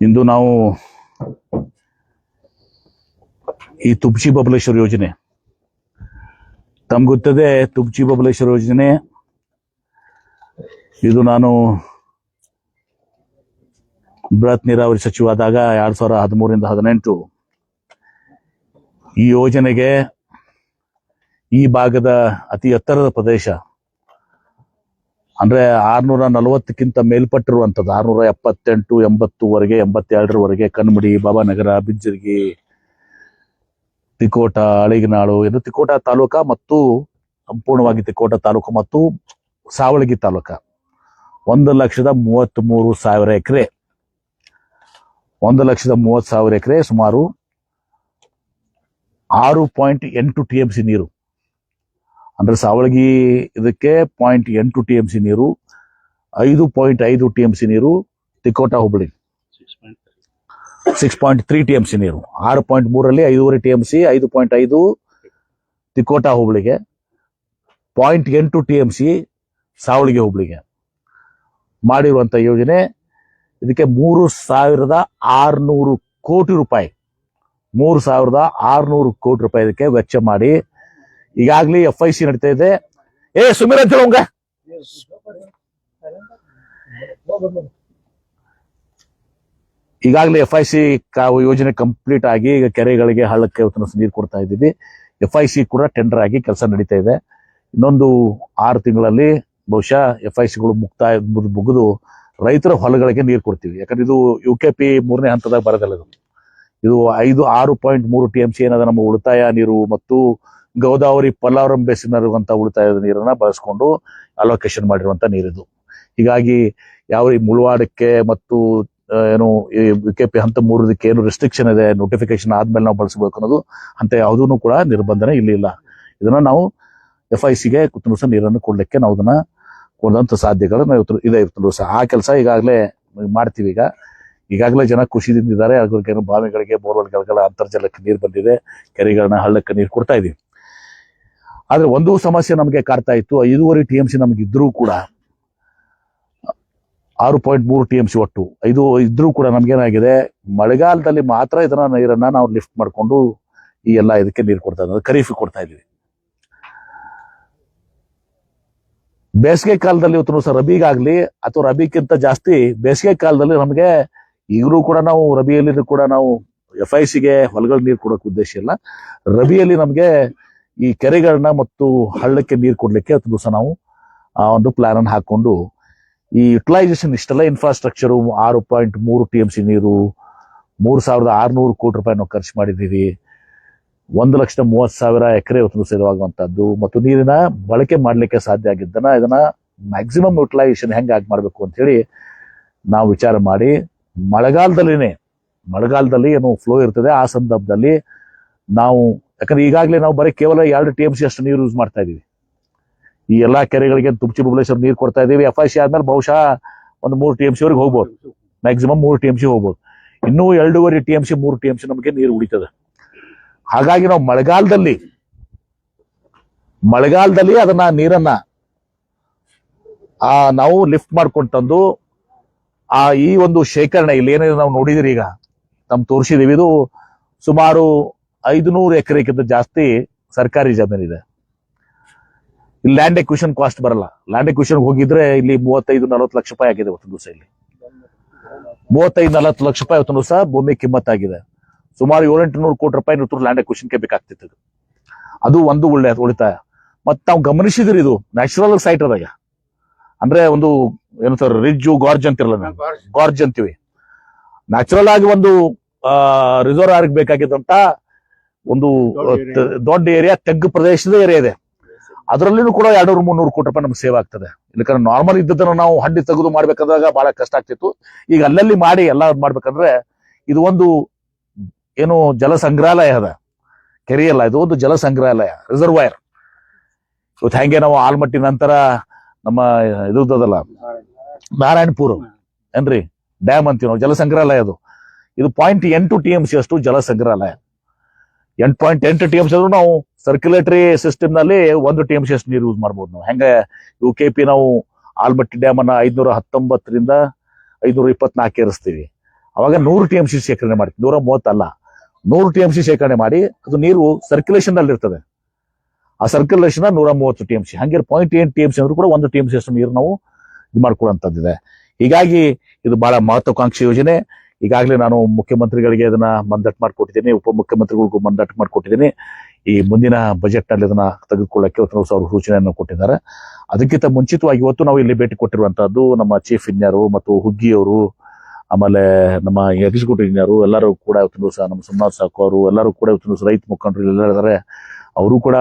ಇಂದು ನಾವು ಈ ತುಬ್ಚಿ ಬಬಲೇಶ್ವರ ಯೋಜನೆ. ತಮ್ಗೆ ಗೊತ್ತದೆ ತುಬ್ಚಿ ಬಬಲೇಶ್ವರ ಯೋಜನೆ. ಇದು ನಾನು ಬೃಹತ್ ನೀರಾವರಿ ಸಚಿವ ಆದಾಗ ಎರಡು ಸಾವಿರ ಹದಿಮೂರಿಂದ ಹದಿನೆಂಟು. ಈ ಯೋಜನೆಗೆ ಈ ಭಾಗದ ಅತಿ ಎತ್ತರದ ಪ್ರದೇಶ ಅಂದ್ರೆ ಆರ್ನೂರ ನಲವತ್ತಕ್ಕಿಂತ ಮೇಲ್ಪಟ್ಟಿರುವಂಥದ್ದು. ಆರುನೂರ ಎಪ್ಪತ್ತೆಂಟು, ಎಂಬತ್ತುವರೆಗೆ, ಎಂಬತ್ತೆರಡರವರೆಗೆ ಕಣ್ಮಡಿ, ಬಾಬಾನಗರ, ಬಿಜ್ಜರ್ಗಿ, ತಿಕೋಟ ಅಳಿಗನಾಳು ಇದು ತಿಕೋಟ ತಾಲೂಕ ಮತ್ತು ಸಂಪೂರ್ಣವಾಗಿ ತಿಕೋಟ ತಾಲೂಕು ಮತ್ತು ಸಾವಳಗಿ ತಾಲೂಕ. ಒಂದು ಲಕ್ಷದ ಮೂವತ್ತ್ ಮೂರು ಸಾವಿರ ಎಕರೆ. ಒಂದು ಲಕ್ಷದ ಮೂವತ್ತು ಸಾವಿರ ಎಕರೆ ಸುಮಾರು ಆರು ಪಾಯಿಂಟ್ ಎಂಟು ಟಿ ಎಂ ಸಿ ನೀರು. ಅಂದ್ರೆ ಸಾವಳಗಿ ಇದಕ್ಕೆ ಪಾಯಿಂಟ್ ಎಂಟು ಟಿ ಎಂ ಸಿ ನೀರು, ಐದು ಪಾಯಿಂಟ್ ಐದು ಟಿ ಎಂ ಸಿ ನೀರು, Tikota Hubli. Six point three T M C ನೀರು. ಆರು ಪಾಯಿಂಟ್ ಮೂರಲ್ಲಿ ಐದೂವರೆ ಟಿ ಎಂ ಸಿ ಐದು ಪಾಯಿಂಟ್ ಐದು ತಿಕೋಟ ಹುಬ್ಳಿಗೆ. ಪಾಯಿಂಟ್ ಎಂಟು ಟಿ ಎಂ ಸಿ ಸಾವಳಿಗೆ ಹುಬ್ಳಿಗೆ. ಮಾಡಿರುವಂತ ಯೋಜನೆ ಇದಕ್ಕೆ ಮೂರು ಸಾವಿರದ ಆರ್ನೂರು ಕೋಟಿ ರೂಪಾಯಿ. ಮೂರು ಸಾವಿರದ ಆರ್ನೂರು ಕೋಟಿ ರೂಪಾಯಿ ಇದಕ್ಕೆ ವೆಚ್ಚ ಮಾಡಿ ಈಗಾಗಲೇ ಎಫ್ ಐ ಸಿ ನಡೀತಾ ಇದೆ. ಏ, ಸುಮೀರ್ ಅಂತ ಹೇಳುವಂಗ ಈಗಾಗಲೇ ಎಫ್ ಐ ಸಿ ಯೋಜನೆ ಕಂಪ್ಲೀಟ್ ಆಗಿ ಈಗ ಕೆರೆಗಳಿಗೆ ಹಳ್ಳಕ್ಕೆ ನೀರು ಕೊಡ್ತಾ ಇದ್ದೀವಿ. ಎಫ್ ಐ ಸಿ ಕೂಡ ಟೆಂಡರ್ ಆಗಿ ಕೆಲಸ ನಡೀತಾ ಇದೆ. ಇನ್ನೊಂದು ಆರು ತಿಂಗಳಲ್ಲಿ ಬಹುಶಃ ಎಫ್ ಐ ಸಿಗಳು ಮುಕ್ತಾಯ ಮುಗ್ದು- ಮುಗಿದು ರೈತರ ಹೊಲಗಳಿಗೆ ನೀರು ಕೊಡ್ತೀವಿ. ಯಾಕಂದ್ರೆ ಇದು ಯು ಕೆ ಪಿ ಮೂರನೇ ಹಂತದಾಗ ಬರೋದಲ್ಲ ಇದು. ಇದು ಐದು ಆರು ಪಾಯಿಂಟ್ ಮೂರು ಟಿ ಎಂ ಸಿ ಏನದ ನಮ್ಮ ಉಳಿತಾಯ ನೀರು ಮತ್ತು ಗೋದಾವರಿ ಪಲ್ಲಾವರಂ ಬೇಸಿನಲ್ಲಿರುವಂಥ ಉಳಿತಾಯ ನೀರನ್ನ ಬಳಸ್ಕೊಂಡು ಅಲೋಕೇಶನ್ ಮಾಡಿರುವಂತ ನೀರಿದು. ಹೀಗಾಗಿ ಯಾವ ಈ ಮುಳುವಾಡಕ್ಕೆ ಮತ್ತು ಏನು ಕೆ ಪಿ ಹಂತ ಮೂರದಕ್ಕೆ ಏನು ರೆಸ್ಟ್ರಿಕ್ಷನ್ ಇದೆ ನೋಟಿಫಿಕೇಶನ್ ಆದ್ಮೇಲೆ ನಾವು ಬಳಸಬೇಕು ಅನ್ನೋದು ಅಂತ ಯಾವುದೂ ಕೂಡ ನಿರ್ಬಂಧನೆ ಇಲ್ಲಿ ಇಲ್ಲ. ಇದನ್ನ ನಾವು ಎಫ್ ಐ ಸಿಗೆ ಕುತ್ತೂರು ನೀರನ್ನು ಕೊಡ್ಲಿಕ್ಕೆ ನಾವು ಅದನ್ನ ಕೊಡುವಂತ ಸಾಧ್ಯಗಳು ನಾವು ಇದೆ ಇವತ್ತು ಸಹ ಆ ಕೆಲಸ ಈಗಾಗಲೇ ಮಾಡ್ತೀವಿ ಈಗ. ಈಗಾಗಲೇ ಜನ ಖುಷಿದಿಂದ ಇದ್ದಾರೆ. ಅವ್ರಿಗೆ ಬಾವಿಗಳಿಗೆ ಬೋರ್ವೆಲ್ಗಳಿಗೆಲ್ಲ ಅಂತರ್ಜಲಕ್ಕೆ ನೀರು ಬಂದಿದೆ. ಕೆರೆಗಳನ್ನ ಹಳ್ಳಕ್ಕೆ ನೀರು ಕೊಡ್ತಾ ಇದೀವಿ. ಆದ್ರೆ ಒಂದು ಸಮಸ್ಯೆ ನಮಗೆ ಕಾಡ್ತಾ ಇತ್ತು. ಐದೂವರೆ ಟಿ ಎಂ ಸಿ ನಮ್ಗೆ ಇದ್ರೂ ಕೂಡ ಆರು ಪಾಯಿಂಟ್ ಮೂರು ಟಿ ಎಂ ಸಿ ಒಟ್ಟು. ಐದು ಇದ್ರೂ ಕೂಡ ನಮ್ಗೇನಾಗಿದೆ, ಮಳೆಗಾಲದಲ್ಲಿ ಮಾತ್ರ ಇದನ್ನ ನೀರನ್ನ ನಾವು ಲಿಫ್ಟ್ ಮಾಡ್ಕೊಂಡು ಈ ಎಲ್ಲ ಇದಕ್ಕೆ ನೀರು ಕೊಡ್ತಾ ಇದ್ದೀವಿ ಖರೀಫ್ ಕೊಡ್ತಾ ಇದೀವಿ ಬೇಸಿಗೆ ಕಾಲದಲ್ಲಿ ಇವತ್ತು ಸಹ ರಬಿಗಾಗ್ಲಿ ಅಥವಾ ರಬಿಗಿಂತ ಜಾಸ್ತಿ ಬೇಸಿಗೆ ಕಾಲದಲ್ಲಿ ನಮಗೆ ಈಗಲೂ ಕೂಡ ನಾವು ರಬಿಯಲ್ಲಿ ಕೂಡ ನಾವು ಎಫ್ ಐ ಸಿಗೆ ಹೊಲಗಳ ನೀರು ಕೊಡೋಕೆ ಉದ್ದೇಶ ಇಲ್ಲ. ರಬಿಯಲ್ಲಿ ನಮಗೆ ಈ ಕೆರೆಗಳನ್ನ ಮತ್ತು ಹಳ್ಳಕ್ಕೆ ನೀರು ಕೊಡ್ಲಿಕ್ಕೆ ಹತ್ತು ದಿವಸ ನಾವು ಆ ಒಂದು ಪ್ಲಾನ್ ಅನ್ನು ಹಾಕೊಂಡು ಈ ಯುಟಿಲೈಸೇಷನ್ ಇಷ್ಟೆಲ್ಲ ಇನ್ಫ್ರಾಸ್ಟ್ರಕ್ಚರು ಆರು ಪಾಯಿಂಟ್ ಮೂರು ಟಿ ಎಂ ಸಿ ನೀರು, ಮೂರು ಸಾವಿರದ ಆರುನೂರು ಕೋಟಿ ರೂಪಾಯಿ ನಾವು ಖರ್ಚು ಮಾಡಿದ್ದೀವಿ. ಒಂದು ಲಕ್ಷದ ಮೂವತ್ತು ಸಾವಿರ ಎಕರೆ ಸೇರುವಾಗುವಂತದ್ದು ಮತ್ತು ನೀರಿನ ಬಳಕೆ ಮಾಡಲಿಕ್ಕೆ ಸಾಧ್ಯ ಆಗಿದ್ದನ್ನ ಇದನ್ನ ಮ್ಯಾಕ್ಸಿಮಮ್ ಯುಟಿಲೈಸೇಷನ್ ಹೆಂಗೆ ಆಗಿ ಮಾಡಬೇಕು ಅಂತ ಹೇಳಿ ನಾವು ವಿಚಾರ ಮಾಡಿ ಮಳೆಗಾಲದಲ್ಲಿನೇ, ಮಳೆಗಾಲದಲ್ಲಿ ಏನು ಫ್ಲೋ ಇರ್ತದೆ, ಆ ಸಂದರ್ಭದಲ್ಲಿ ನಾವು ಯಾಕಂದ್ರೆ ಈಗಾಗಲೇ ನಾವು ಬರೀ ಕೇವಲ ಎರಡು ಟಿ ಎಂ ಸಿ ಅಷ್ಟು ನೀರು ಯೂಸ್ ಮಾಡ್ತಾ ಇದೀವಿ. ಈ ಎಲ್ಲಾ ಕೆರೆಗಳಿಗೆ ತುಮಚಿ ಬುಬ್ಲೇಶ್ವರ್ ನೀರು ಕೊಡ್ತಾ ಇದೀವಿ. ಎಫ್ ಐ ಸಿ ಆದ್ಮೇಲೆ ಬಹುಶಃ ಒಂದು ಮೂರು ಟಿ ಎಂ ಸಿ ವರೆಗೆ ಹೋಗ್ಬೋದು. ಮ್ಯಾಕ್ಸಿಮಮ್ ಮೂರು ಟಿ ಎಂ ಸಿ ಹೋಗ್ಬೋದು. ಇನ್ನೂ ಎರಡೂವರೆ ಟಿ ಎಂ ಸಿ ಮೂರು ಟಿ ಎಂ ಸಿ ನಮಗೆ ನೀರು ಉಳಿತದೆ. ಹಾಗಾಗಿ ನಾವು ಮಳೆಗಾಲದಲ್ಲಿ ಮಳೆಗಾಲದಲ್ಲಿ ಅದನ್ನ ನೀರನ್ನ, ಆ, ನಾವು ಲಿಫ್ಟ್ ಮಾಡ್ಕೊಂಡು ತಂದು, ಆ, ಈ ಒಂದು ಶೇಖರಣೆ ಇಲ್ಲಿ ಏನೇನು ನಾವು ನೋಡಿದಿರಿ ಈಗ. ನಮ್ ತೋರಿಸಿದೀವಿ. ಇದು ಸುಮಾರು ಐದುನೂರು ಎಕರೆಗಿಂತ ಜಾಸ್ತಿ ಸರ್ಕಾರಿ ಜಮೀನಿದೆ ಇಲ್ಲಿ ಲ್ಯಾಂಡ್ ಎಕ್ವಿಷನ್ ಕಾಸ್ಟ್ ಬರಲ್ಲ. ಲ್ಯಾಂಡ್ ಎಕ್ವಿಷನ್ ಹೋಗಿದ್ರೆ ಇಲ್ಲಿ ಮೂವತ್ತೈದು ನಲವತ್ತು ಲಕ್ಷ ರೂಪಾಯಿ ಆಗಿದೆ ಒಂದು ದಿವಸ ಇಲ್ಲಿ. ಮೂವತ್ತೈದು ನಲವತ್ತು ಲಕ್ಷ ರೂಪಾಯಿ ಒಂದು ದಿವಸ ಭೂಮಿ ಕಿಮ್ಮತ್ತಾಗಿದೆ. ಸುಮಾರು ಏಳೆಂಟು ನೂರು ಕೋಟಿ ರೂಪಾಯಿ ನೂರು ಲ್ಯಾಂಡ್ ಎಕ್ವಿಷನ್ಗೆ ಬೇಕಾಗ್ತಿತ್ತು. ಅದು ಒಂದು ಒಳ್ಳೆ ಉಳಿತಾಯ. ಮತ್ತೆ ನಾವು ಗಮನಿಸಿದ್ರಿ ಇದು ನ್ಯಾಚುರಲ್ ಸೈಟ್ ಅದಾಗ. ಅಂದ್ರೆ ಒಂದು ಏನು ಸರ್ ರಿಜ್ಜು ಗಾರ್ಜ್ ಅಂತಿರಲ್ಲ ಗಾರ್ಜ್. ಅಂತೀವಿ. ನ್ಯಾಚುರಲ್ ಆಗಿ ಒಂದು ರಿಸರ್ವ್ ಆರ್ಗ್ ಬೇಕಾಗಿದ್ದಂತ ಒಂದು ದೊಡ್ಡ ಏರಿಯಾ ತೆಗ್ಗು ಪ್ರದೇಶದ ಏರಿಯಾ ಇದೆ. ಅದರಲ್ಲಿನೂ ಕೂಡ ಎರಡ್ನೂರು ಮುನ್ನೂರು ಕೋಟಿ ರೂಪಾಯಿ ನಮ್ಗೆ ಸೇವ್ ಆಗ್ತದೆ. ಇಲ್ಲಕಂದ್ರೆ ನಾರ್ಮಲ್ ಇದ್ದದನ್ನ ನಾವು ಹಂಡಿ ತೆಗೆದು ಮಾಡ್ಬೇಕಾದಾಗ ಬಹಳ ಕಷ್ಟ ಆಗ್ತಿತ್ತು. ಈಗ ಅಲ್ಲಲ್ಲಿ ಮಾಡಿ ಎಲ್ಲ ಮಾಡ್ಬೇಕಂದ್ರೆ ಇದು ಒಂದು ಏನು ಜಲ ಸಂಗ್ರಹಾಲಯ ಅದ. ಕೆರೆಯಲ್ಲ ಇದು ಒಂದು ಜಲ ಸಂಗ್ರಹಾಲಯ ರಿಸರ್ವಾಯರ್ ಇವತ್ತು ಹೆಂಗೆ ನಾವು ಆಲ್ಮಟ್ಟಿ ನಂತರ ನಮ್ಮ ಇದಲ್ಲ ನಾರಾಯಣಪುರ ಏನ್ರಿ? ಡ್ಯಾಮ್ ಅಂತೀವಿ ನಾವು ಜಲ ಸಂಗ್ರಹಾಲಯ ಅದು. ಇದು ಪಾಯಿಂಟ್ ಎಂಟು ಟಿ ಎಂ ಸಿ ಅಷ್ಟು ಜಲ ಸಂಗ್ರಹಾಲಯ. ಎಂಟು ಪಾಯಿಂಟ್ ಎಂಟು ಟಿ ಎಮ್ಸ್ ಆದ್ರೂ ನಾವು ಸರ್ಕ್ಯುಲೇಟರಿ ಸಿಸ್ಟಮ್ನಲ್ಲಿ ಒಂದು ಟಿ ಎಂ ಸಿ ಅಷ್ಟು ನೀರು ಯೂಸ್ ಮಾಡ್ಬೋದು ನಾವು. ಹೆಂಗೆ ಯು ಕೆ ಪಿ ನಾವು ಆಲ್ಮಟ್ಟಿ ಡ್ಯಾಮ್ ಅನ್ನ ಐದ್ನೂರ ಹತ್ತೊಂಬತ್ತರಿಂದ ಐದ್ನೂರ ಇಪ್ಪತ್ನಾಲ್ಕು ಏರಿಸ್ತೀವಿ. ಅವಾಗ ನೂರು ಟಿ ಎಂ ಸಿ ಶೇಖರಣೆ ಮಾಡ್ತೀವಿ. ನೂರ ಮೂವತ್ತಲ್ಲ ನೂರು ಟಿ ಎಂ ಸಿ ಶೇಖರಣೆ ಮಾಡಿ ಅದು ನೀರು ಸರ್ಕ್ಯುಲೇಷನ್ ಅಲ್ಲಿ ಇರ್ತದೆ. ಆ ಸರ್ಕ್ಯುಲೇಷನ್ ನೂರ ಮೂವತ್ತು ಟಿ ಎಂ ಸಿ ಹಂಗೆ ಪಾಯಿಂಟ್ ಏನ್ ಟಿ ಎಂ ಸಿ ಅಂದ್ರೂ ಕೂಡ ಒಂದು ಟಿ ಎಂ ಅಷ್ಟು ನೀರು ನಾವು ಇದು ಮಾಡ್ಕೊಳ್ಳುವಂಥದ್ದಿದೆ ಹೀಗಾಗಿ ಇದು ಬಹಳ ಮಹತ್ವಾಕಾಂಕ್ಷಿ ಯೋಜನೆ. ಈಗಾಗಲೇ ನಾನು ಮುಖ್ಯಮಂತ್ರಿಗಳಿಗೆ ಇದನ್ನ ಮಂದಟ್ ಮಾಡಿಕೊಟ್ಟಿದ್ದೀನಿ, ಉಪಮುಖ್ಯಮಂತ್ರಿಗಳಿಗೂ ಮಂದಟ್ ಮಾಡಿಕೊಟ್ಟಿದ್ದೀನಿ. ಈ ಮುಂದಿನ ಬಜೆಟ್ನಲ್ಲಿ ಇದನ್ನ ತೆಗೆದುಕೊಳ್ಳಕ್ಕೆ ಇವತ್ತು ಸಾವಿರ ಸೂಚನೆಯನ್ನು ಕೊಟ್ಟಿದ್ದಾರೆ. ಅದಕ್ಕಿಂತ ಮುಂಚಿತವಾಗಿ ಇವತ್ತು ನಾವು ಇಲ್ಲಿ ಭೇಟಿ ಕೊಟ್ಟಿರುವಂತಹದ್ದು ನಮ್ಮ ಚೀಫ್ ಇಂಜಿನಿಯರು ಮತ್ತು ಹುಗ್ಗಿಯವರು, ಆಮೇಲೆ ನಮ್ಮ ಎಕ್ಸಿಕ್ಯೂಟಿವ್ ಇಂಜಿನಿಯರು ಎಲ್ಲರೂ ಕೂಡ ಇವತ್ತು ದಿವಸ ನಮ್ಮ ಸುಮನಾಥ್ ಸಾಕು ಅವರು, ಎಲ್ಲರೂ ಕೂಡ ಇವತ್ತು ದಿವಸ ರೈತ ಮುಖಂಡರು ಎಲ್ಲ ಇದ್ದಾರೆ. ಅವರು ಕೂಡ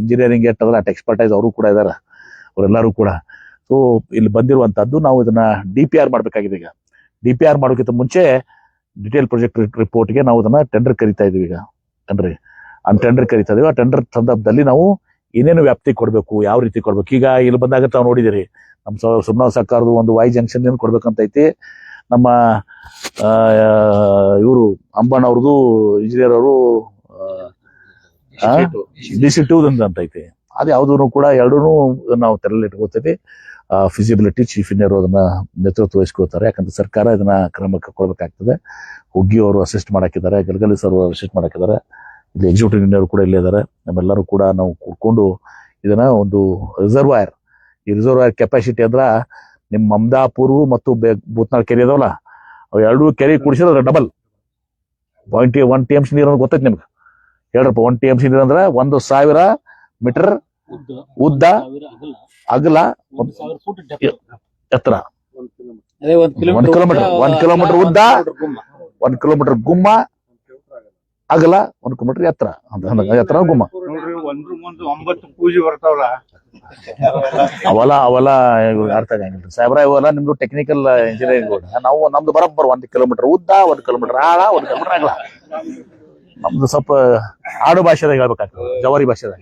ಇಂಜಿನಿಯರಿಂಗ್ ಎಟ್ಟದಲ್ಲ ಅಟ್ ಎಕ್ಸ್ಪರ್ಟೈಸ್ ಅವರು ಕೂಡ ಇದ್ದಾರೆ. ಅವರೆಲ್ಲರೂ ಕೂಡ. ಸೊ ಇಲ್ಲಿ ಬಂದಿರುವಂತಹದ್ದು ನಾವು ಇದನ್ನ ಡಿ ಪಿ ಆರ್ ಮಾಡಬೇಕಾಗಿದೆ ಈಗ. ಡಿ ಪಿ ಆರ್ ಮಾಡೋಕ್ಕಿಂತ ಮುಂಚೆ ಡಿಟೇಲ್ ಪ್ರಾಜೆಕ್ಟ್ ರಿಪೋರ್ಟ್ಗೆ ನಾವು ಅದನ್ನ ಟೆಂಡರ್ ಕರಿತಾ ಇದೀವಿ ಈಗ. ಅಂದ್ರೆ ಆ ಟೆಂಡರ್ ಕರಿತಾ ಇದೀವಿ. ಆ ಟೆಂಡರ್ ಸಂದರ್ಭದಲ್ಲಿ ನಾವು ಏನೇನು ವ್ಯಾಪ್ತಿ ಕೊಡಬೇಕು ಯಾವ ರೀತಿ ಕೊಡ್ಬೇಕು? ಈಗ ಇಲ್ಲಿ ಬಂದಾಗ ತಾವು ನೋಡಿದಿರಿ ನಮ್ಮ ಸ- ಸೋಮನಾಥ್ ಸರ್ಕಾರದ ಒಂದು ವೈ ಜಂಕ್ಷನ್ ಏನು ಕೊಡ್ಬೇಕಂತ ಐತಿ. ನಮ್ಮ ಇವರು ಅಂಬಣ್ಣ ಅವ್ರದ್ದು ಇಂಜಿನಿಯರ್ ಅವರು ಡಿ ಸಿ ಟೂ ಅಂತ ಐತಿ. ಅದು ಯಾವುದೂ ಕೂಡ ಎರಡೂ ನಾವು ತೆರಳಿಟ್ಕೋತೀವಿ ಫಿಸಿಬಿಲಿಟಿ ಚೀಫ್ ಇಂಜಿನಿಯರ್ ಅದನ್ನ ನೇತೃತ್ವ ವಹಿಸ್ಕೋತಾರೆ ಯಾಕಂದ್ರೆ ಸರ್ಕಾರ ಇದನ್ನ ಕ್ರಮಕ್ಕೆ ಕೊಡ್ಬೇಕಾಗ್ತದೆ ಹುಗ್ಗಿ ಅವರು ಅಸಿಸ್ಟ್ ಮಾಡಾಕಿದ್ದಾರೆ. ಗಲಗಲಿ ಸರ್ ಅಸಿಸ್ಟ್ ಮಾಡಾಕಿದ್ದಾರೆ. ಇಲ್ಲಿ ಎಕ್ಸಿಕ್ಯೂಟಿವ್ ಇಂಜಿನಿಯರ್ ಕೂಡ ಇಲ್ಲೇ ಇದ್ದಾರೆ. ನಮ್ಮೆಲ್ಲರೂ ಕೂಡ ನಾವು ಕೂಡ್ಕೊಂಡು ಇದನ್ನ ಒಂದು ರಿಸರ್ವಾಯರ್ ಈ ರಿಸರ್ವಾಯರ್ ಕೆಪಾಸಿಟಿ ಅಂದ್ರ ನಿಮ್ ಮಮದಾಪುರ್ ಮತ್ತು ಬೂತ್ನಾಳ್ ಭೂತ್ನಾಳ್ ಕೆರೆ ಇದಾವಲ್ಲ ಅವು ಎರಡೂ ಕೆರೆ ಕುಡಿಸಿದ್ರೆ double point one T M C ನೀರು ಗೊತ್ತೈತೆ ನಿಮ್ಗೆ? ಹೇಳ್ರಪ್ಪ ಒನ್ ಟಿ ಎಂ ಸಿ ನೀರು ಅಂದ್ರೆ ಒಂದು ಸಾವಿರ ಮೀಟರ್ ಉದ್ದ ಅಗಲ ಎತ್ತರ. ಅದೇ ಒಂದ್ ಕಿಲೋಮೀಟರ್ ಒಂದ್ ಕಿಲೋಮೀಟರ್ ಉದ್ದ ಒಂದ್ ಕಿಲೋಮೀಟರ್ ಗುಮ್ಮ. ಅಗಲ ಒಂದ್ ಕಿಲೋಮೀಟರ್ ಎತ್ತರ. ಎತ್ತರ ಗುಮ್ಮ. ಅವಲ ಅವಲ ಪೂಜೆ ಬರ್ತಾವಲ್ಲ. ಅರ್ಥ ಆಗಂಗಿಲ್ಲ ಸಾಹೇಬ್ರ ಇವಲ್ಲ ನಿಮ್ದು ಟೆಕ್ನಿಕಲ್ ಇಂಜಿನಿಯರಿಂಗ್ ನಾವು ನಮ್ದು ಬರೋಬ್ಬರ್ ಒಂದ್ ಕಿಲೋಮೀಟರ್ ಉದ್ದ ಒಂದ್ ಕಿಲೋಮೀಟರ್ ಆಳ ಒಂದ್ ಕಿಲೋಮೀಟರ್ ಅಗಲ. ನಮ್ದು ಸ್ವಲ್ಪ ಆಡು ಭಾಷೆದಾಗ ಹೇಳ್ಬೇಕಾಗ್ತದೆ ಜವಾರಿ ಭಾಷೆದಾಗ.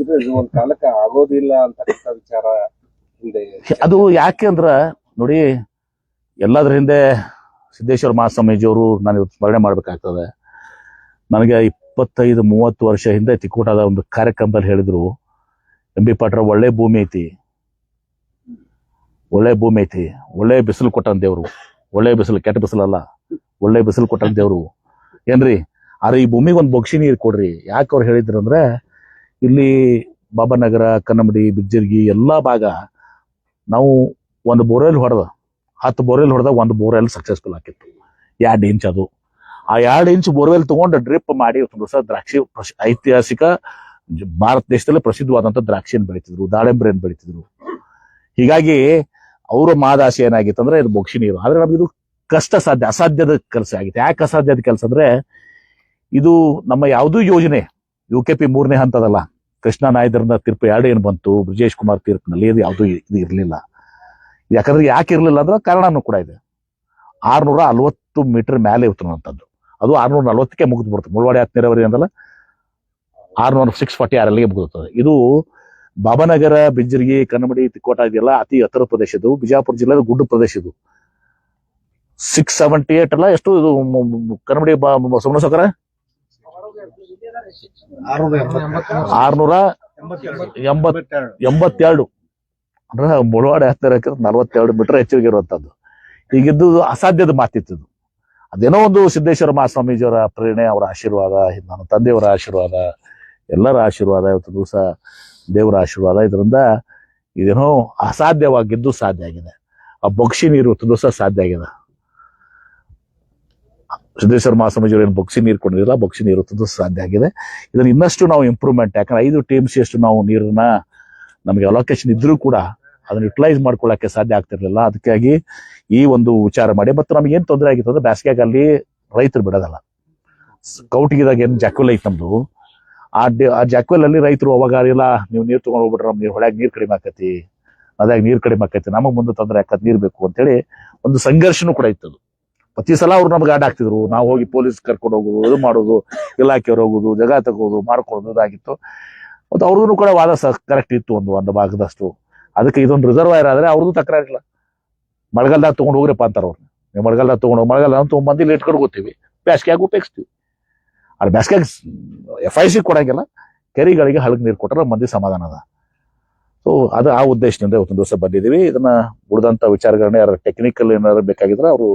ಇದು ಒಂದ್ ಕಾಲಕ್ಕೆ ಆಗೋದಿಲ್ಲ ಅಂತಕ್ಕಂಥ ವಿಚಾರ ಹಿಂದೆ ಅದು ಯಾಕೆ ಅಂದ್ರ, ನೋಡಿ, ಎಲ್ಲದರ ಹಿಂದೆ ಸಿದ್ದೇಶ್ವರ ಮಹಾಸ್ವಾಮೀಜಿಯವರು ನಾನು ಇವತ್ತು ಸ್ಮರಣೆ ಮಾಡ್ಬೇಕಾಗ್ತದೆ. ನನಗೆ ಇಪ್ಪತ್ತೈದು, ಮೂವತ್ತು ವರ್ಷ ಹಿಂದೆ ತಿಕ್ಕೋಟದ ಒಂದು ಕಾರ್ಯಕ್ರಮದಲ್ಲಿ ಹೇಳಿದ್ರು, ಎಂ ಬಿ ಪಾಟ್ರ ಒಳ್ಳೆ ಭೂಮಿ ಐತಿ. ಒಳ್ಳೆ ಭೂಮಿ ಐತಿ. ಒಳ್ಳೆ ಬಿಸಿಲು ಕೊಟ್ಟಂತ ದೇವ್ರು. ಒಳ್ಳೆ ಬಿಸಿಲು, ಕೆಟ್ಟ ಬಿಸಿಲಲ್ಲ ಒಳ್ಳೆ ಬಿಸಿಲು ಕೊಟ್ಟಂತ ದೇವ್ರು. ಏನ್ರಿ, ಆದ್ರೆ ಈ ಭೂಮಿಗೆ ಒಂದು ಬೊಗ್ಸಿ ನೀರು ಕೊಡ್ರಿ. ಯಾಕೆ ಅವ್ರು ಹೇಳಿದ್ರು ಅಂದ್ರೆ ಇಲ್ಲಿ ಬಾಬಾನಗರ, ಕನ್ನಂಬಡಿ, ಬಿಜ್ಜರ್ಗಿ ಎಲ್ಲಾ ಭಾಗ ನಾವು ಒಂದು ಬೋರ್ವೆಲ್ ಹೊಡೆದ, ಹತ್ತು ಬೋರ್ವೆಲ್ ಹೊಡೆದ ಒಂದು ಬೋರ್ವೆಲ್ ಸಕ್ಸಸ್ಫುಲ್ ಆಗಿತ್ತು. ಎರಡು ಇಂಚ್ ಅದು. ಆ ಎರಡು ಇಂಚ್ ಬೋರ್ವೆಲ್ ತಗೊಂಡು ಡ್ರಿಪ್ ಮಾಡಿ ಹೊಸ ದ್ರಾಕ್ಷಿ ಐತಿಹಾಸಿಕ ಭಾರತ ದೇಶದಲ್ಲಿ ಪ್ರಸಿದ್ಧವಾದಂತ ದ್ರಾಕ್ಷಿಯನ್ನು ಬೆಳೀತಿದ್ರು ದಾಳಿಂಬರೆಯನ್ನು ಬೆಳೀತಿದ್ರು. ಹೀಗಾಗಿ ಅವರ ಮಾದಾಸೆ ಏನಾಗಿತ್ತು ಅಂದ್ರೆ ಇದು ಬೊಕ್ಷಿ ನೀರು. ಆದ್ರೆ ನಮ್ಗೆ ಇದು ಕಷ್ಟ ಸಾಧ್ಯ, ಅಸಾಧ್ಯದ ಕೆಲಸ ಆಗಿತ್ತು. ಯಾಕೆ ಅಸಾಧ್ಯದ ಕೆಲಸ ಅಂದ್ರೆ ಇದು ನಮ್ಮ ಯಾವುದೂ ಯೋಜನೆ ಯು ಕೆ ಪಿ ಮೂರನೇ ಹಂತದಲ್ಲ. ಕೃಷ್ಣ ನಾಯ್ದರ್ನ ತೀರ್ಪು ಎರಡು ಏನು ಬಂತು, ಬ್ರಿಜೇಶ್ ಕುಮಾರ್ ತೀರ್ಪಿನಲ್ಲಿ ಅದು ಯಾವುದೂ ಇದು ಇರಲಿಲ್ಲ. ಯಾಕಂದ್ರೆ ಯಾಕೆ ಇರಲಿಲ್ಲ ಅಂದ್ರೆ ಕಾರಣನೂ ಕೂಡ ಇದೆ. ಆರ್ನೂರ ಅರವತ್ತು ಮೀಟರ್ ಮೇಲೆ ಅಂತದ್ದು ಅದು ಆರ್ನೂರ ನಲವತ್ತಕ್ಕೆ ಮುಗಿದು ಬರುತ್ತೆ. ಮುಳವಾಡಿ ಹತ್ತು ನೀರಾವರಿ ಅಂದಲ್ಲ, ಆರ್ನೂರ ಸಿಕ್ಸ್ ಫಾರ್ಟಿ ಆರಲ್ಲಿಗೆ ಮುಗಿದುತ್ತದೆ. ಇದು ಬಾಬಾನಗರ ಬಿಜ್ಜರ್ಗಿ ಕನ್ನಮಡಿ ತಿಕ್ಕೋಟ ಇದೆಯಲ್ಲ ಅತಿ ಎತ್ತರ ಪ್ರದೇಶ ಇದು. ಬಿಜಾಪುರ ಜಿಲ್ಲೆಯ ಗುಡ್ಡ ಪ್ರದೇಶ ಇದು. ಸಿಕ್ಸ್ ಸೆವೆಂಟಿ ಏಟ್ ಅಲ್ಲ, ಎಷ್ಟು ಇದು ಕನ್ನಡಿ ಬಾ ಸೌಕರ ಆರ್ನೂರ ಎಂಬತ್ ಎಂಬತ್ತೆರಡು. ಅಂದ್ರೆ ಮುಳವಾಡ ಹತ್ತಿರ ನಲವತ್ತೆರಡು ಮೀಟರ್ ಹೆಚ್ಚಿಗೆ ಇರುವಂತದ್ದು. ಈಗಿದ್ದು ಅಸಾಧ್ಯದ ಮಾತಿತ್ತು ಅದೇನೋ ಒಂದು ಸಿದ್ದೇಶ್ವರ ಮಹಾಸ್ವಾಮೀಜಿಯವರ ಪ್ರೇರಣೆ ಅವರ ಆಶೀರ್ವಾದ ನನ್ನ ತಂದೆಯವರ ಆಶೀರ್ವಾದ ಎಲ್ಲರ ಆಶೀರ್ವಾದ ಇವತ್ತು ದಿವಸ ದೇವರ ಆಶೀರ್ವಾದ. ಇದರಿಂದ ಇದೇನೋ ಅಸಾಧ್ಯವಾಗಿದ್ದು ಸಾಧ್ಯ ಆಗಿದೆ. ಆ ಬಕ್ಷಿ ನೀರು ಇವತ್ತು ದಿವಸ ಸಾಧ್ಯ ಆಗಿದೆ. ಸಿದ್ದೇಶ್ವರ ಮಹಾಸ್ವಾಮೀಜಿಯವರು ಏನು ಬೊಕ್ಸಿ ನೀರು ಕೊಡಿರಲಿಲ್ಲ ಬೊಕ್ಸಿ ನೀರು ತಂದು ಸಾಧ್ಯ ಆಗಿದೆ. ಇದನ್ನ ಇನ್ನಷ್ಟು ನಾವು ಇಂಪ್ರೂವ್ಮೆಂಟ್ ಯಾಕಂದ್ರೆ ಐದು ಟಿ ಎಂ ಸಿ ಅಷ್ಟು ನಾವು ನೀರನ್ನ ನಮಗೆ ಅಲೋಕೇಶನ್ ಇದ್ರೂ ಕೂಡ ಅದನ್ನ ಯುಟಿಲೈಸ್ ಮಾಡ್ಕೊಳ್ಳಕ್ಕೆ ಸಾಧ್ಯ ಆಗ್ತಿರ್ಲಿಲ್ಲ. ಅದಕ್ಕಾಗಿ ಈ ಒಂದು ವಿಚಾರ ಮಾಡಿ, ಮತ್ತು ನಮ್ಗೆ ಏನ್ ತೊಂದರೆ ಆಗಿತ್ತು ಅಂದ್ರೆ ಬೇಸಿಗೆಗಾಲಿ ರೈತರು ಬಿಡೋದಲ್ಲ. ಕೌಟಿಗಿದಾಗ ಏನು ಜಾಕ್ವೆಲ್ ಐತೆ ನಮ್ದು? ಆ ಆ ಜಾಕ್ವೆಲ್ ಅಲ್ಲಿ ರೈತರು ಅವಾಗ ಎಲ್ಲ ನೀವು ನೀರು ತೊಗೊಂಡು ಹೋಗ್ಬಿಟ್ರೆ ನಮ್ಗೆ ನೀರ್ ಹೊಳ್ಯಾಗ ನೀರು ಕಡಿಮೆ ಆಕತಿ ಅದಾಗ ನೀರು ಕಡಿಮೆ ಆಕತಿ, ನಮಗೆ ಮುಂದೆ ತೊಂದರೆ ಆಕತ್, ನೀರು ಬೇಕು ಅಂತೇಳಿ ಒಂದು ಸಂಘರ್ಷನೂ ಕೂಡ ಇತ್ತು. ಪ್ರತಿ ಸಲ ಅವ್ರು ನಮ್ಗೆ ಆಡ್ ಆಗ್ತಿದ್ರು. ನಾವು ಹೋಗಿ ಪೊಲೀಸ್ ಕರ್ಕೊಂಡು ಹೋಗೋದು, ಇದು ಮಾಡೋದು, ಇಲಾಖೆಯವ್ರು ಹೋಗೋದು, ಜಗ ತಗೋದು ಮಾಡ್ಕೊಳ್ಳೋದು ಇದಾಗಿತ್ತು. ಮತ್ತು ಅವ್ರದ್ದು ಕೂಡ ವಾದ ಕರೆಕ್ಟ್ ಇತ್ತು ಒಂದು ಒಂದು ಭಾಗದಷ್ಟು. ಅದಕ್ಕೆ ಇದೊಂದು ರಿಸರ್ವಾಯರ್ ಆದರೆ ಅವ್ರದ್ದು ತಕರಾರಿಲ್ಲ. ಮಳೆಗಾಲದಾಗ ತೊಗೊಂಡು ಹೋಗ್ರಪ್ಪ ಅಂತಾರೆ ಅವ್ರು ನೀವು ಮಳೆಗಾಲದಾಗ ತೊಗೊಂಡು ಮಳೆಗಾಲ ತೊಗೊಂಬಂದು ಇಲ್ಲಿ ಇಟ್ಕೊಂಡು ಹೋಗ್ತೀವಿ. ಬೇಸಿಗೆಯಾಗ ಉಪಯೋಗಿಸ್ತೀವಿ. ಅದು ಬೇಸಿಗೆಯಾಗ ಎಫ್ ಐ ಸಿ ಕೊಡೋಂಗಿಲ್ಲ. ಕೆರಿಗಳಿಗೆ ಹಳಗ್ ನೀರು ಕೊಟ್ಟರೆ ಮಂದಿ ಸಮಾಧಾನ ಅದ. ಸೊ ಅದು ಆ ಉದ್ದೇಶದಿಂದ ಇವತ್ತೊಂದು ದಿವಸ ಬಂದಿದ್ದೀವಿ ಇದನ್ನ ಉಳಿದಂಥ ವಿಚಾರಗಳನ್ನ ಯಾರು ಟೆಕ್ನಿಕಲ್ ಏನಾದ್ರು ಬೇಕಾಗಿದ್ರೆ ಅವರು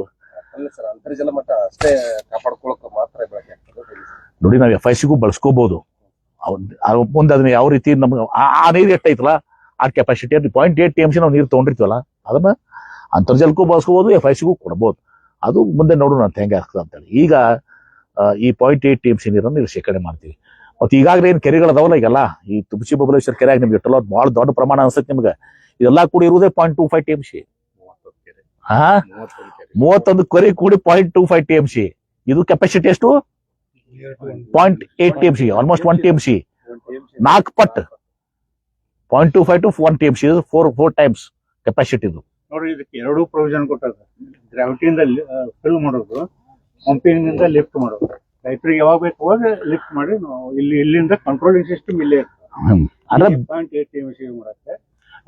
ಅಂತರ್ಜಲ ಮಟ್ಟ ಅಷ್ಟೇ ಕಾಪಾಡ್ಕೊಳ್ಳೋಕೆ ಮಾತ್ರ ಬಳಕೆ ಆಗ್ತದೆ ನೋಡಿ ನಾವು ಎಫ್ ಐ ಸಿಗೂ ಬಳಸ್ಕೋಬಹುದು ಮುಂದೆ ಅದನ್ನ ಯಾವ ರೀತಿ ನಮ್ಗೆ ಆ- ನೀರು ಎಷ್ಟೈತಲ್ಲ ಆ capacity point eight T M C ನಾವು ನೀರು ತೊಗೊಂಡಿರ್ತೀವಲ್ಲ, ಅದನ್ನ ಅಂತರ್ಜಲಕ್ಕೂ ಬಳಸ್ಕೋಬಹುದು ಎಫ್ ಐ ಸಿಗೂ ಕೊಡ್ಬೋದು. ಅದು ಮುಂದೆ ನೋಡೋಣ ಅಂತ ಹೆಂಗೆ ಆಗ್ತದೆ ಅಂತೇಳಿ ಈಗ ಈ point eight T M C ನೀರನ್ನು ಇಲ್ಲಿ ಶೇಖರಣೆ ಮಾಡ್ತೀವಿ. ಮತ್ತು ಈಗಾಗಲೇ ಏನು ಕೆರೆಗಳದಾವಲ್ಲ ಈಗೆಲ್ಲ, ಈ ತುಬಚಿ ಬಬಲೇಶ್ವರ ಕೆರೆಯಾಗ ನಿಮ್ಗೆ ಇಟ್ಟಲ್ಲ ಭಾಳ ದೊಡ್ಡ ಪ್ರಮಾಣ ಅನ್ಸುತ್ತೆ ನಿಮ್ಗೆ. ಇದೆಲ್ಲ ಕೂಡ ಇರುವುದೇ point two five T M C ಹಾ? ಮೂವತ್ತೊಂದು ಕೊರಿ ಕೂಡಿ point two five T M C ಇದು ಕೆಪಾಸಿಟಿ ಎಷ್ಟು? Point eight T M C almost one T M C ನಾಲ್ಕು ಪಟ್ point two five to one T M C four four times capacity ಇದು. ನೋಡಿ ಇದಕ್ಕೆ ಎರಡೂ ಪ್ರೊವಿಷನ್ ಕೊಟ್ಟಾರ ಗ್ರಾವಿಟಿಯಿಂದ ಫಿಲ್ ಮಾಡೋದು ಪಂಪಿಂಗ್ ಲಿಫ್ಟ್ ಮಾಡೋದು. ರೈತರಿಗೆ ಯಾವಾಗ ಬೇಕು ಅವಾಗ ಲಿಫ್ಟ್ ಮಾಡಿ ಇಲ್ಲಿ ಇಲ್ಲಿಂದ ಕಂಟ್ರೋಲಿಂಗ್ ಸಿಸ್ಟಮ್ ಇಲ್ಲೇ ಅಂದ್ರೆ ಪಾಯಿಂಟ್ ಏಟ್ ಎಂ ಸಿ ಮಾಡುತ್ತೆ.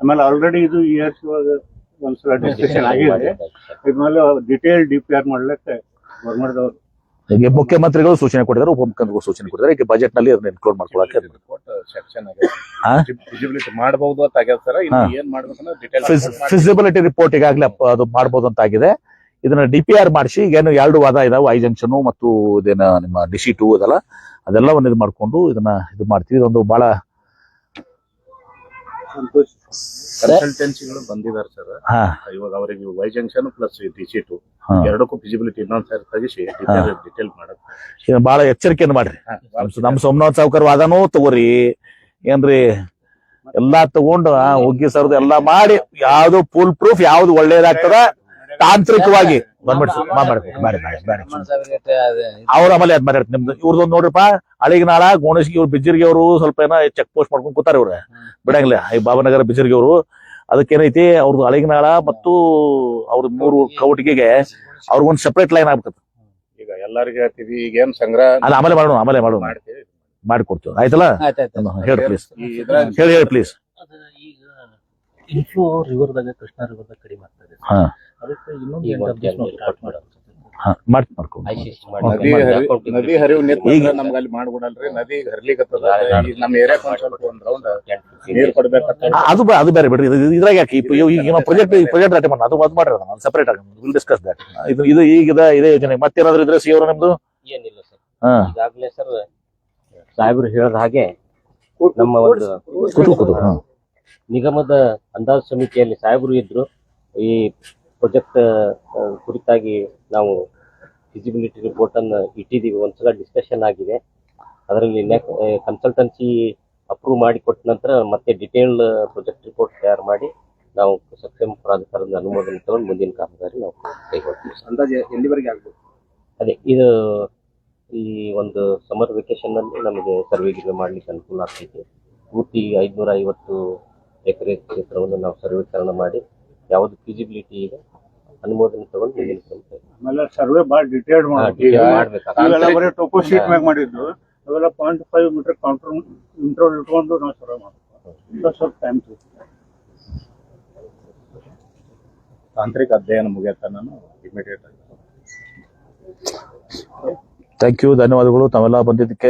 ಆಮೇಲೆ ಆಲ್ರೆಡಿ ಇದು ಇಯರ್ಸ್ ಇವಾಗ ಒಂದ್ಸಲ ಡಿಸ್ಕಷನ್ ಆಗಿದೆ. ಇದ್ಮೇಲೆ ಡಿಟೇಲ್ ಡಿ ಪಿ ಆರ್ ಮಾಡ್ಲಿಕ್ಕೆ ಗೌರ್ಮೆಂಟ್ದವ್ರು ಮುಖ್ಯಮಂತ್ರಿಗಳು ಸೂಚನೆ ಕೊಟ್ಟಿದ್ದಾರೆ ಉಪಮುಖ್ಯಮಂತ್ರಿಗಳು ಸೂಚನೆ ಕೊಟ್ಟಿದ್ದಾರೆ. ಈಗ ಬಜೆಟ್ನಲ್ಲಿ ಅದನ್ನ ಇನ್ಕ್ಲೂಡ್ ಮಾಡ್ಕೊಳಕ್ಕೆ? ವಿಜಿಬಿಲಿಟಿ ಮಾಡಬಹುದು ಅಂತ ಆಗ್ಯದ ಸರ್. ಏನ್ ಫಿಸಿಬಿಲಿಟಿ ರಿಪೋರ್ಟ್ ಈಗಾಗಲೇ ಅದು ಮಾಡಬಹುದು ಅಂತ ಆಗಿದೆ. ಇದನ್ನ ಡಿ ಪಿ ಆರ್ ಮಾಡಿಸಿ ಏನು ಎರಡು ವಾದ ಇದಾವೆ ಐ ಜಂಕ್ಷನ್ ಮತ್ತು ಇದೇನ ನಿಮ್ಮ ಡಿಸಿ ಟೂ ಅದೆಲ್ಲ ಒಂದ್ ಇದು ಮಾಡ್ಕೊಂಡು ಇದನ್ನ ಇದು ಮಾಡ್ತೀವಿ. ಇದೊಂದು ಬಹಳ ಕನ್ಸಲ್ಟೆನ್ಸಿಗಳು ಬಂದಿದ್ದಾರೆ ಸರ್ ಹಾ. ಇವಾಗ ಅವರಿಗೆ Y junction plus D C two ಹಾ. ಎರಡಕ್ಕೂ ಫಿಸಿಬಿಲಿಟಿ ಇನ್ನೊಂದ್ ಸಾರಿ ತೆಗಿಸಿ ಡಿಟೇಲ್ ಮಾಡೋದು. ಈಗ ಬಹಳ ಎಚ್ಚರಿಕೆಯನ್ನು ಮಾಡ್ರಿ. ನಮ್- ನಮ್ ಸೋಮನಾಥ್ ಸಾವುಕರ್ ವಾದನೂ ತಗೋರಿ. ಏನ್ರಿ? ಎಲ್ಲಾ ತಗೊಂಡು ಆ, ಹುಗ್ಗಿ ಸರ್ದು ಎಲ್ಲಾ ಮಾಡಿ ಯಾವ್ದು ಫುಲ್ ಪ್ರೂಫ್ ಯಾವ್ದು ಒಳ್ಳೇದಾಗ್ತದ ತಾಂತ್ರಿಕವಾಗಿ ಬಂದ್ಬಿಡ್ಸಿ ಮಾಡ್ಬೇಕು ಬೇಡ ಬೇಡ ಬೇಡ ಅವ್ರ ಆಮೇಲೆ ಅದ್ ಮಾತಾಡ್ತಾರೆ ನಿಮ್ದು ಇವ್ರದೊಂದು ನೋಡ್ರಿಪ್ಪ ಅಳಿಗನಾಳ ಗೋಣಿಸ್ಗಿ ಇವ್ರು ಬಿಜ್ಜಿರ್ಗಿ ಅವರು ಸ್ವಲ್ಪ ಏನ ಚೆಕ್ ಪೋಸ್ಟ್ ಮಾಡ್ಕೊಂಡು ಕೂತಾರ ಇವ್ರ. ಬಿಡಂಗಿಲ್ಲ ಈ ಬಾಬನಗರ ಬಿಜ್ಜಿರ್ಗಿ ಅವರು ಅದಕ್ಕೇನೈತಿ ಅವ್ರದ್ದು ಅಳಿಗನಾಳ ಮತ್ತು ಅವ್ರ ಮೂರು ಕೌಟಿಗೆಗೆ ಅವ್ರಿಗೊಂದು ಸೆಪರೇಟ್ ಲೈನ್ ಆಗ್ಬೇಕು ಈಗ ಎಲ್ಲರಿಗೂ ಹೇಳ್ತೀವಿ ಈಗ ಏನ್ ಸಂಗ್ರಹ ಅಲ್ಲ ಆಮೇಲೆ ಮಾಡೋಣ ಆಮೇಲೆ ಮಾಡೋಣ. ಮಾಡ್ತೀವಿ. ಮಾಡಿಕೊಡ್ತೀವಿ. ಆಯ್ತಲ್ಲ? ಹೇಳಿ ಪ್ಲೀಸ್ ಈ ಹೇಳಿ ಹೇಳಿ ಪ್ಲೀಸ್ ಅದ ಈಗ ಇನ್ಫ್ಲೋ ರಿವರ್ದಾಗ ಕೃಷ್ಣ ರಿವರ್ದಾಗ ಕಡಿಮೆ ಆಗ್ತದೆ. ಹಾ. ಅದಕ್ಕೆ ಇನ್ನೊಂದು ಸ್ಟಾರ್ಟ್ ಮಾಡೋದು ಹಾ ಮಾಡ್ತಿ ಮಾಡ್ಕೊಂಡು ನದಿ ಹರಿ- ನದಿ ಹರಿವು ನಿಂತ ನಮ್ಗೆ ಅಲ್ಲಿ ಮಾಡ್ಬಿಡಲ್ರಿ. ನದಿ ಹರಿಲಿಕತ್ತದ. ಈಗ ನಮ್ಮ ಏರಿಯಾಕ್ ಒಂದ್ ಸ್ವಲ್ಪ ಒಂದ್ ರೌಂಡ್ ನೀರ್ ಕೊಡ್ಬೇಕಂತ ಆ, ಅದು ಬ- ಅದು ಬೇರೆ ಬಿಡ್ರಿ. ಇದು- ಇದ್ರಾಗ ಯಾಕೆ ಈಗ ಈಗ ನಾವು ಪ್ರಾಜೆಕ್ಟ್ ಪ್ರಾಜೆಕ್ಟ್ ಅಟೆಂಡ್ ಮಾಡೋಣ ಅದು ಅದು ಮಾಡ್ರಿ ನಾನು ಸೆಪರೇಟ್ ಆಗಿ ವಿಲ್ ಡಿಸ್ಕಸ್ ದಟ್ ಇದು ಇದು ಈಗ ಇದ- ಇದೇ ಯೋಜನೆ. ಮತ್ತೇನಾದ್ರೂ ಇದ್ರೆ ಸಿ ಅವರು ನಿಮ್ದು? ಏನಿಲ್ಲ ಸರ್. ಹಾ. ಈಗಾಗಲೇ ಸರ್ ಸಾಹೇಬರು ಹೇಳಿದ ಹಾಗೆ ನಮ್ಮ ಒಂದು ಕೂತು ಕೂತು ಹಾ. ನಿಗಮದ ಅಂದಾಜು ಸಮಿತಿಯಲ್ಲಿ ಸಾಹೇಬರು ಇದ್ರು. ಈ ಪ್ರಾಜೆಕ್ಟ್ ಕುರಿತಾಗಿ ನಾವು ಫಿಸಿಬಿಲಿಟಿ ರಿಪೋರ್ಟ್ ಅನ್ನು ಇಟ್ಟಿದ್ದೀವಿ. ಒಂದ್ಸಲ ಡಿಸ್ಕಷನ್ ಆಗಿದೆ. ಅದರಲ್ಲಿ ಕನ್ಸಲ್ಟೆನ್ಸಿ ಅಪ್ರೂವ್ ಮಾಡಿ ಕೊಟ್ಟ ನಂತರ ಮತ್ತೆ ಡಿಟೇಲ್ ಪ್ರಾಜೆಕ್ಟ್ ರಿಪೋರ್ಟ್ ತಯಾರು ಮಾಡಿ ನಾವು ಸಕ್ಷಮ ಪ್ರಾಧಿಕಾರದ ಅನುಮೋದನೆ ತಗೊಂಡು ಮುಂದಿನ ಕಾಮಗಾರಿ ನಾವು ಕೈಗೊಳ್ತೀವಿ. ಅಂದಾಜು ಎಲ್ಲಿವರೆಗೆ ಆಗ್ಬೋದು? ಅದೇ ಇದು ಈ ಒಂದು ಸಮರ್ ವೆಕೇಶನ್ ಅಲ್ಲಿ ನಮಗೆ ಸರ್ವೆ ಗಿರ್ವೆ ಮಾಡ್ಲಿಕ್ಕೆ ಅನುಕೂಲ ಆಗ್ತೈತೆ. ಪೂರ್ತಿ ಐದ್ನೂರ ಐವತ್ತು ಎಕರೆ ಕ್ಷೇತ್ರವನ್ನು ನಾವು ಸರ್ವೇಕರಣ ಮಾಡಿ ಯಾವುದು ಫಿಸಿಬಿಲಿಟಿ ಇದೆ ಅನುಮೋದನೆ ತಗೊಂಡು ಮುಂದಿನ ಕ್ರಮ ಕೈಗೊಳ್ತೀವಿ. ಆಮೇಲೆ ಸರ್ವೆ ಬಹಳ ಡಿಟೇಲ್ಡ್ ಮಾಡ್ಬೇಕು. ಬರೀ ಟೋಪೋ ಶೀಟ್ ಮ್ಯಾಗ ಮಾಡಿದ್ದು ಅವೆಲ್ಲ ಪಾಯಿಂಟ್ ಫೈವ್ ಮೀಟರ್ ಕೌಂಟರ್ ಇಂಟ್ರೋಲ್ ಇಟ್ಕೊಂಡು ನಾವು ಸರ್ವೆ ಮಾಡ್ಬೇಕು. ಸ್ವಲ್ಪ ಟೈಮ್ ತಾಂತ್ರಿಕ ಅಧ್ಯಯನ ಮುಗಿಯತ್ತ ನಾನು ಇಮಿಡಿಯೇಟ್ ಆಗಿ ಥ್ಯಾಂಕ್ ಯು ಧನ್ಯವಾದಗಳು. ತಾವೆಲ್ಲ ಬಂದಿದ್ದಕ್ಕೆ